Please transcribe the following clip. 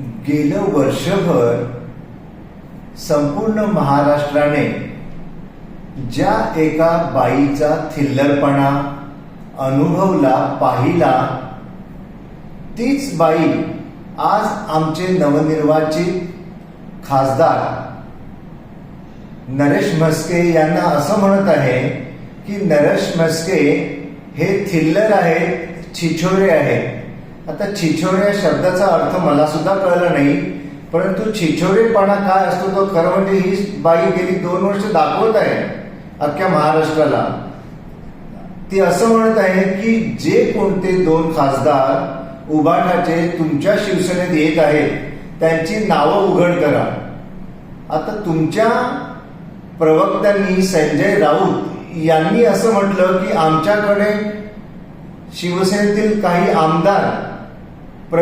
गेलं वर्षभर संपूर्ण महाराष्ट्राने ज्या एका बाईचा थिल्लरपणा अनुभवला पाहिला तीच बाई आज आमचे नवनिर्वाचित खासदार नरेश म्हस्के यांना असं म्हणत आहे की नरेश म्हस्के हे थिल्लर आहेत छिछोरे आहेत. आता छिछोरे या शब्दाचा अर्थ मला सुद्धा कळला नाही परंतु छिछोरेपणा काय असतो तो खरं म्हणजे ही बाई गेली दोन वर्ष दाखवत आहे अख्ख्या महाराष्ट्राला. ती असं म्हणत आहे की जे कोणते दोन खासदार उभाटाचे तुमच्या शिवसेनेत येत आहेत त्यांची नावं उघड करा. आता तुमच्या प्रवक्त्यांनी संजय राऊत यांनी असं म्हटलं की आमच्याकडे शिवसेनेतील काही आमदार